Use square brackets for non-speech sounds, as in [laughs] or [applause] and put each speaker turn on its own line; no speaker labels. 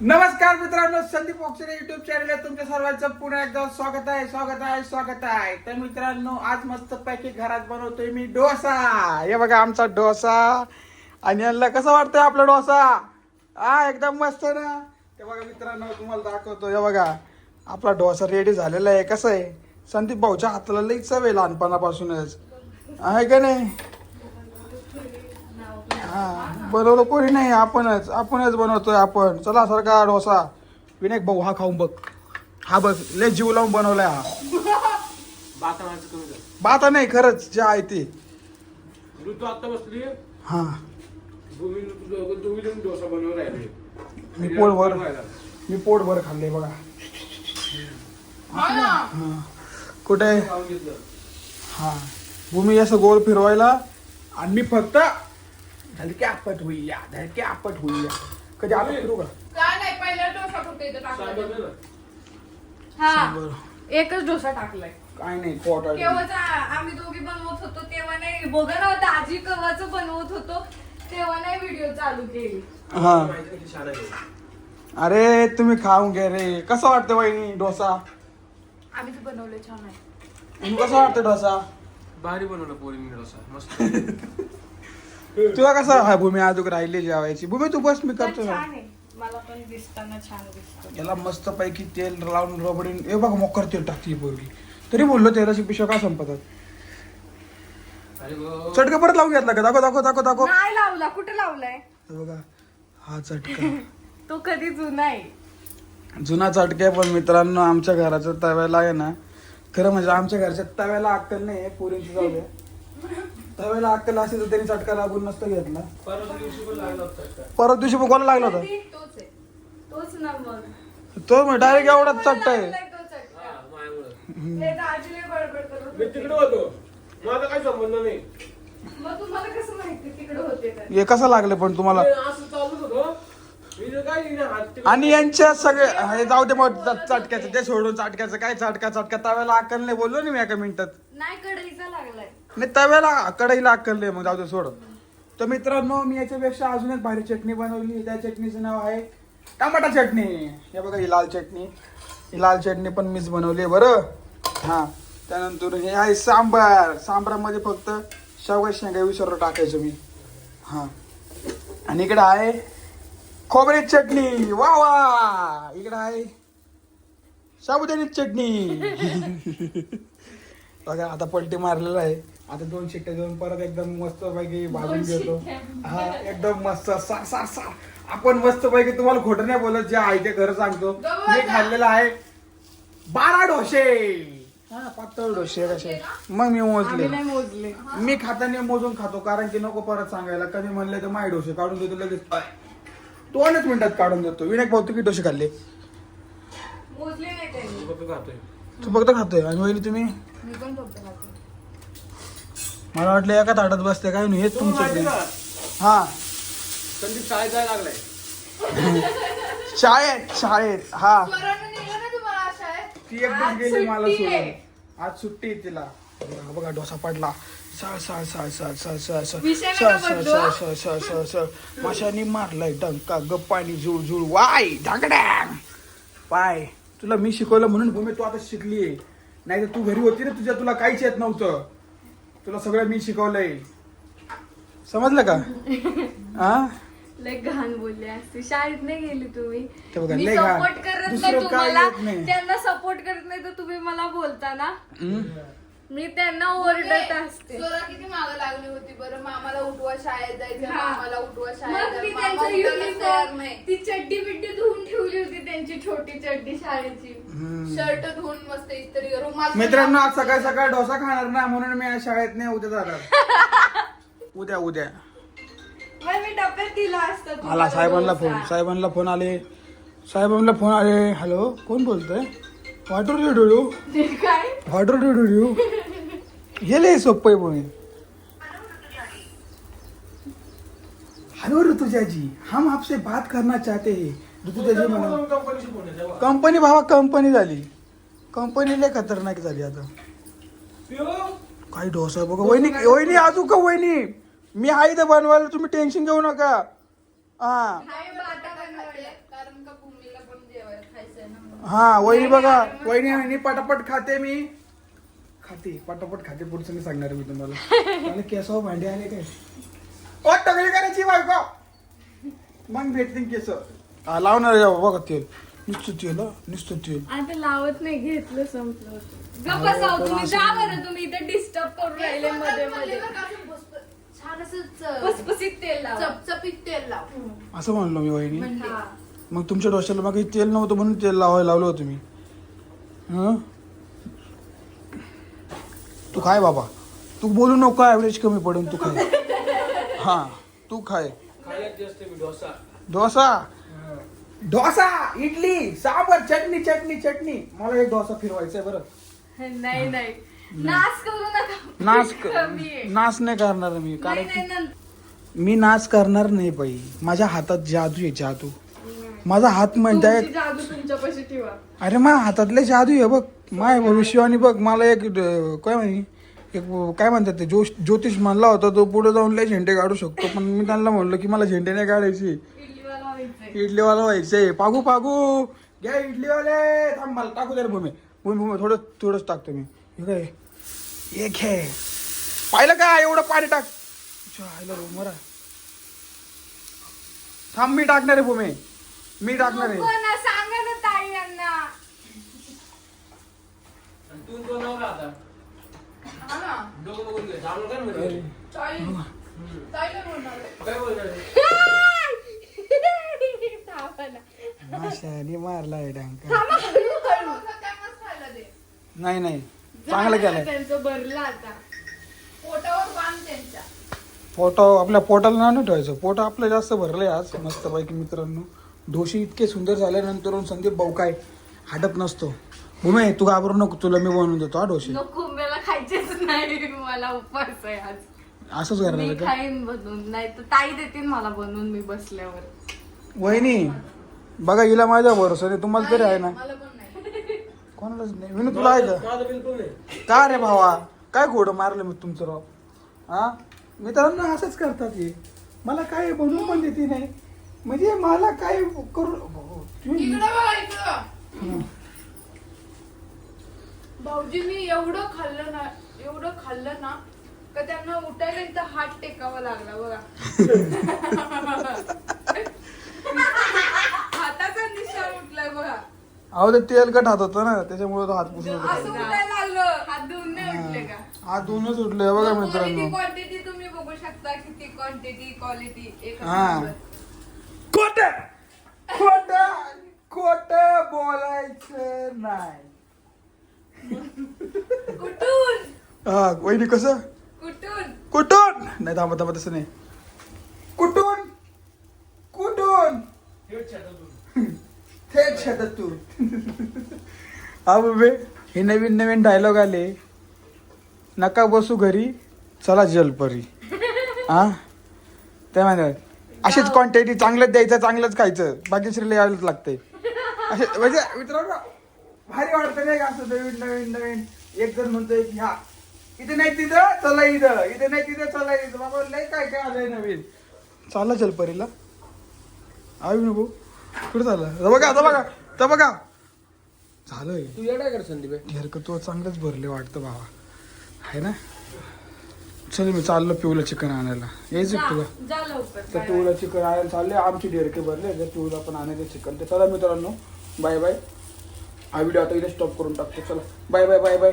नमस्कार मित्रांनो संदीप अक्षरे युट्यूब चॅनल तुमच्या सर्वांचं पुन्हा एकदा स्वागत आहे स्वागत आहे स्वागत आहे. तर मित्रांनो आज मस्त पैकी घरात बनवतोय मी डोसा. हे बघा आमचा डोसा. आणि यांना कसं वाटतंय आपला डोसा? हा एकदम मस्त ना? ते बघा मित्रांनो तुम्हाला दाखवतो. हे बघा आपला डोसा रेडी झालेला आहे. कसं आहे? संदीप भाऊच्या हाताला लई चव आहे लहानपणापासूनच. आहे का नाही? हा बनवलं कोणी नाही आपणच आपणच बनवतोय आपण. चला सारखा डोसा. विनायक भाऊ हा खाऊन बघ. हा बघ लय जीव लावून बनवलाय हा.
बाता माणसं कमी कर
बाता नाही खरंच जे आहे ते.
ऋतू आता बसली?
हा.
भूमी दोघी जण डोसा बनवून राहिले.
मी पोटभर मी पोटभर खाल्ले बघा. हा. कुठे?
खाऊन घेतलं.
हा. भूमी असं गोल फिरवायला आणि मी फक्त हलके आपट होईल हलके आपट होईल कधी आपण फिरू का
काय नाही पहिला डोसा फक्त इथं
सांबर
टाकला. हा. एकच डोसा टाकलाय.
काय नाही पोट.
केव्हाचा आम्ही दोघी बनवत होतो तेव्हा नाही. बघा ना दाजी कवाच बनवत होतो तेव्हा नाही व्हिडिओ चालू केली.
हा. अरे तुम्ही खाऊन घ्या रे. कसं वाटतं वहिनी डोसा?
आम्ही तर बनवले छान आहे.
कसं वाटतं डोसा?
भारी बनवलं पोरीने डोसा. मस्त. [laughs]
तुला कसं हा भूमी अजून राहिली जेवायची? भूमी तू बस मी करतो ना.
छान आहे. मला पण दिसताना छान दिसत.
याला मस्त पैकी तेल लावून रबडीन हे बघा मोकर तेल टाकते ही पोरगी. तरी बोललो तेलाची पिशव्या का संपतात? चटका परत लावून घेतला का? दाखव दाखव दाखव दाखव.
नाही लावला. कुठे लावलाय?
हे बघा हा चटका. [laughs]
तो कधी जुना आहे.
जुना चटका आहे पण मित्रांनो आमच्या घराच्या तव्याला आहे ना खरं म्हणजे आमच्या घरच्या तव्याला अक्कल नाही पोरींची जाऊ द्या. तव्याला अक्कल असेल तर त्यांनी चटका लागून नसतं घेतला.
परवा दिवशी पण लागला होता का?
परत दिवशी बघायला लागला होता?
तोच आहे. तोच ना मग.
तो डायरेक्ट एवढाच चट्टा आहे.
तो चटका.
हा, मायामुळं.
ते दाजीने बडबड करत
मी
होते.
तिकडे होतो. माझा काही संबंध नाही.
मग तुम्हाला कसं माहिती तिकडे होते तर
हे कसं लागलं पण तुम्हाला?
मी असं चालूच होतो. मी तर काय नाही हात तिकडे-
आणि यांच्या सगळे हे जाऊ दे मग च- चटक्याचं. ते सोडून चटक्याचं. काय चटका चटका? तव्याला अक्कल नाही बोललो ना मी एका मिनिटात.
नाही कढईचा लागलाय.
नाही तव्याला कढईला आकरले मग जाऊ दे सोड. तर मित्रांनो मी याच्यापेक्षा अजून एक भारी चटणी बनवली. त्या चटणीचं नाव आहे टमाटा चटणी. हे बघा ही लाल चटणी. ही लाल चटणी पण मीच बनवली आहे बरं? हां. त्यानंतर हे आहे सांबार. सांबारामध्ये फक्त शेवगा शेंगा विसर टाकायचं मी. हां. आणि इकडे आहे खोबरे चटणी. वा वा. इकडे आहे साबुदाण्याची चटणी. [laughs] बघा आता पलटी मारलेला आहे. आता दोन शिट्ट्या देऊन परत एकदम मस्त पैकी भाजून घेतो. हा एकदम मस्त. सा सा सा. आपण मस्त पैकी तुम्हाला खोटं नाही बोलत जे आहे ते खरं सांगतो. मी. खाल्लेलं आहे बारा डोसे. हा पातळ डोसे कसे. मग मी मोजले.
मोजले.
मी खाताना मोजून खातो कारण की नको परत सांगायला. कधी म्हणले तर माय डोसे काढून देतो लगेच दोनच मिनिटात काढून देतो. विनायक भाऊ तू किती डोसे खाल्ले?
मोजले नाही त्यांनी.
मी फक्त खातोय.
तू फक्त खातोय. आणि वहिनी तुम्ही?
मी पण
मला वाटलं एका ताटात बसते काय नाही हेच तुमचं हा.
संदीप शाळेत जायला लागलाय. [laughs]
शाळेत शाळेत हा.
स्वरानं नेलं ना तुम्हाला शाळेत
ती
आज
गेली मला
सुट्टी आहे.
सोडून आज सुट्टी आहे तिला. बघा बघा डोसा पडला. सळ सळ सळ सळ सळ सळ सळ
विषय
सळ
नका
सळ
बदलू,
सळ
हा.
सळ सळ सळ सळ माशानी मारलाय डंका गप्पानी जुळ जुळ वाय धाकड्यां पाय तुला मी शिकवलं म्हणून भूमी तू आता शिकलीये. नाही तर तू घरी होती ना तुझ्या तुला काहीच येत नव्हतं. तुला सगळं मी शिकवलंय. समजलं का? [laughs] हा?
लय घाण बोलले असते. शाळेत नाही गेली तुम्ही.
ते बघा,
मी
लय घाण.
सपोर्ट करत
दुसरं
नाही
काय
तुम्हाला.
येत नाही.
त्यांना सपोर्ट करत नाही तर तुम्ही मला बोलता ना?
हम्म?
मी त्यांना ओरडत असते.
सोरा किती मागं लागली होती बरं? मामाला उठवा शाळेत जायचं
हा.
मामाला उठवा शाळेत
मग मी
जायचं. मामा
त्यांचं
उठायलाच तयार
युनिफॉर्म
नाही.
ती चड्डी बिड्डी धुवून ठेवली होती त्यांची छोटी चड्डी शाळेची.
हम्म.
शर्ट धुवून मस्त इस्त्री रुमाल
मित्रांनो आज सकाळ सकाळ डोसा खाणार ना म्हणून मी आज शाळेत नाही उद्या जाणार. उद्या उद्या.
मग मी डब्यात दिला असतं
आला
तुम्हाला
साहेबांना
डोसा.
फोन साहेबांना फोन आले. साहेबांना फोन आले. हॅलो कोण बोलतोय? वाटर डू
ते काय?
वाटर डू हे लय सोपं आहे बोल हॅलो ऋतुजाजी हम आपसे बात करना चाहते हैं. ऋतुजाजी म्हणा. कंपनी भावा कंपनी झाली. कंपनी लय खतरनाक झाली आता. काही डोसा बघा वहिनी वहिनी अजून का वहिनी? मी आहे इथं बनवायला तुम्ही टेन्शन घेऊ नका. हा
नाही बटाटा खाते, कारण का भूमीला पण जेवायला खायचंय ना
हा वहिनी बघा. वहिनी वहिनी पटापट खाते मी. खाते पटापट खाते पुढचं मी सांगणार मी तुम्हाला. मला केसावर भांडे आले काय? ओ टगडी करायची बायको मग भेटतील केस हा लावणार आहे बघा तेल. नुसतं तेल हं, नुसतं तेल.
आता लावत नाही घेतलं संपलं. होतं. गप्प बसाव तुम्ही. जा बरं तुम्ही इथे डिस्टर्ब करून राहिले मध्ये मध्ये.
छान असं च-
पसपसीत तेल लावा.
चपचपीत तेल लाव.
असं म्हणलो मी वहिनी.
म्हणजे.
हा.
मग तुमच्या डोक्याला मग काही तेल नव्हतं म्हणून तेल लावायला लावलं होतं मी. हं? तू खाय बाबा. तू बोलू नको ॲव्हरेज कमी पडेल तू खाय. हा तू खाय.
डोसा.
डोसा? डोसा इडली सांबर चटणी चटणी चटणी. मला एक डोसा फिरवायचा आहे बरं.
नाही नाही. नाच करू नका.
नाच क-
कमी आहे.
नाच नाही करणार मी
नाही
कारण
नाही
की मी नाच करणार नाही बाई. माझ्या हातात जादू आहे जादू. माझा हात म्हणजे
तुमची जादू तुमच्यापाशी ठेवा.
अरे मा हातातले जादू आहे बघ. माय भविष्यवाणी बघ मला एक अं, काय म्हणे? एक काय म्हणतात ते? जोश ज्योतिष मानला होता तो पुढे जाऊन लय झेंडे काढू शकतो. पण मी त्यांना म्हणलो की मला झेंडे नाही काढायची.
इडलीवाला व्हायचंय.
इडलीवाला व्हायचंय. पागू पागू! घ्या इडलीवाले! थांब मला टाकू दे रे भूमी. भूमी भूमी थोडं थोडंच टाकतो मी हे काय? एक हे पाहिलं का? एवढं पाणी टाक. मरा. थांब मी टाकणार आहे भूमी. मी टाकणार आहे.
सांगा ना ताई यांना.
आणि तू बनवला आता.
हा ना.
डोकं बघून घे. चालू काय म्हणजे
चाळी चाळी काय बोलणार आहे?
काय बोलणार.
माशाने नाही नाही. चांगलं
झालं
केलंय.
त्यांचं भरलं आता.
पोटावर बांध त्यांच्या.
फोटो आपल्या पोटाला नाही ठेवायचं? पोट आपलं जास्त भरलंय आज मस्तपैकी मित्रांनो. ढोशी इतके सुंदर झाल्यानंतर संदीप भाऊ काय हटत नसतो. भूमे तू घाबरू नको तुला मी बनवून देतो हा ढोशी
नको मला खायचेच नाही मला उपवास आहे आज.
असंच करणार
मी
आहे का?
खाईन बनवून नाही तर ताई देतील मला बनवून मी बसल्यावर.
वहिनी बघा हिला माझ्या भरोसा तुम्हाला तरी आहे ना.
मला पण नाही.
कोणालाच नाही. विनू तुला आहे का?
माझं बिलकुल नाही.
का रे भावा? काय घोडं मारलं मी तुमचं राव? हा? मित्रांनो असंच करतात हे. मला काय बनवून पण देते नाही. म्हणजे मला काय करू? तुम्ही-
इकडं बघा इकडं
हं.
भाऊजींनी एवढं खाल्लं ना एवढं खाल्लं ना का त्यांना उठायला इथं हात टेकावा लागला बघा. हाताचा निशाण उठलाय बघा.
अहो ते तेलकट हात होतं ना त्याच्यामुळे तो हात पुसत
असं
होता
उठायला लागलं
हात धुवून नाही उठले का?
हात दोनच उठले बघा मित्रांनो.
क्वांटिटी तुम्ही बघू शकता किती क्वांटिटी क्वालिटी एक
हा. खोट खोट खोट बोलायचं नाही. [laughs]
कुठून?
हा वहिनी कसं?
कुठून?
कुठून? नाही थांबा थांबा तसं नाही. कुठून? कुठून. थेट शेतातून हा बुबे हे नवीन नवीन डायलॉग आले. नका बसू घरी. चला जलपरी. हा? ते म्हणतात अशीच क्वांटिटी चांगलंच द्यायचं चांगलंच खायचं. बाकी श्रीला यायलाच लागते असे म्हणजे मित्रांनो भारी वाटतं नाही का असं नवीन नवीन नवीन? एक जण म्हणतोय की हा इथे नाही तिथं चला इथं. इथे नाही तिथं चला इथं. बाबा लय काय काय आलंय नवीन? चालला जलपरीला आवी नको कुठं झालं तर बघा तर बघा तर बघा. झालंय.
तू येणार कर संदीप?
घर तो चांगलंच भरले वाटतं भावा. आहे ना? चल मी चाललो पिऊला चिकन आणायला. यायचं का तुला? तर पिऊला चिकन आणायला चालले आमची डेरके भरले जर पिऊला पण आणायचं चिकन तर चला मित्रांनो. बाय बाय हा व्हिडिओ आता इथे स्टॉप करून टाकतो चला बाय बाय बाय बाय